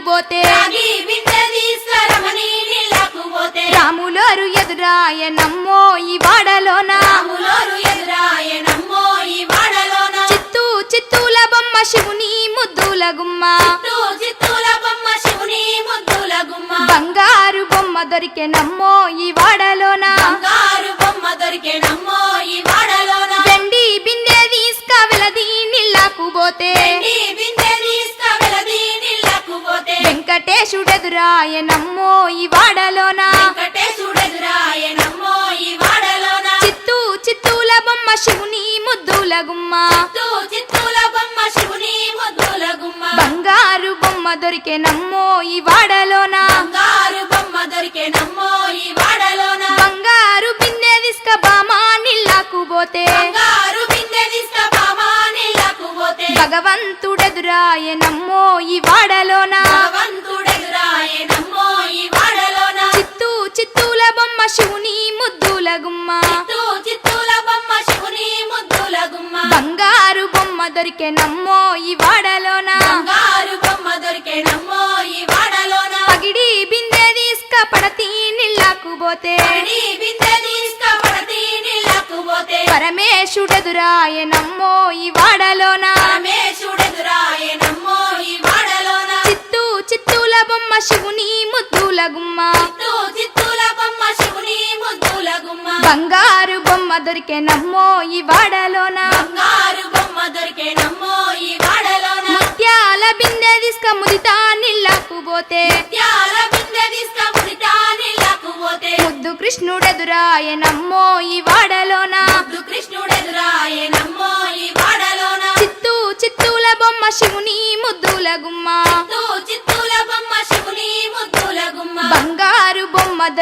నీళ్ళకు పోతే రాగి బిందె తీసుకురమని నీళ్ళకు పోతే రాములోరు ఎదురాయ నమ్మో ఈ వాడలోన? చిత్తూ చిత్తూల బొమ్మ శివుని ముద్దుల గుమ్మ. చిత్తూ చిత్తూల బొమ్మ శివుని ముద్దుల గుమ్మ. బంగారు బొమ్మ దొరికే నమ్మో ఈ వాడలోన? బంగారు బొమ్మ దొరికే నమ్మో పోతే వెంకటేశుడెదురాయ నమ్మో ఈ వాడలోన? చిత్తూ చిత్తూల బొమ్మ శివుని ముద్దుల గుమ్మ. చిత్తూ చిత్తూల బొమ్మ శివుని ముద్దుల గుమ్మ. బంగారు బొమ్మ దొరికే నమ్మో ఈ వాడలోన? బంగారు బొమ్మ దొరికే నమ్మో ఈ వాడలోన? బంగారు బిందె తీసుక బామా నీళ్ళకు పోతే. బంగారు బిందె తీసుకుపామా నీళ్ళకు పోతే. భగవంతుడెదురాయ నమ్మో ఈ వాడలోన? శివుని ముద్దుల గుమ్మ. బంగారు బొమ్మ దొరికే నమ్మో ఈ వాడలోన? బంగారు బొమ్మ దొరికే నమ్మో ఈ వాడలోన? పగిడి బిందె తీసుక పడతి నీళ్ళకు పోతే. బిందె తీసుకుపడతి నీళ్ళకు పోతే. పరమేశుడెదురాయ నమ్మో ఈ వాడలోన? పరమేశుడెదురాయ నమ్మో ఈ వాడలోన? చిత్తూ చిత్తూల బొమ్మ శివుని ముద్దుల గుమ్మ. బంగారు బొమ్మ దొరికే నమ్మో ఈ వాడలోన. బంగారు బొమ్మ దొరికే నమ్మో ఈ వాడలోన. ముత్యాల బిందె తీసుక ముదితా నీళ్ళకు పోతే. త్యాల బిందె తీసుకుపుడితా నీళ్ళకు పోతే. ముద్దు కృష్ణుడెదురాయ నమ్మో ఈ వాడలోన. ముద్దు కృష్ణుడెదురాయ నమ్మో ఈ వాడలోన. చిత్తూ చిత్తూల బొమ్మ శివుని ముద్దుల గుమ్మ.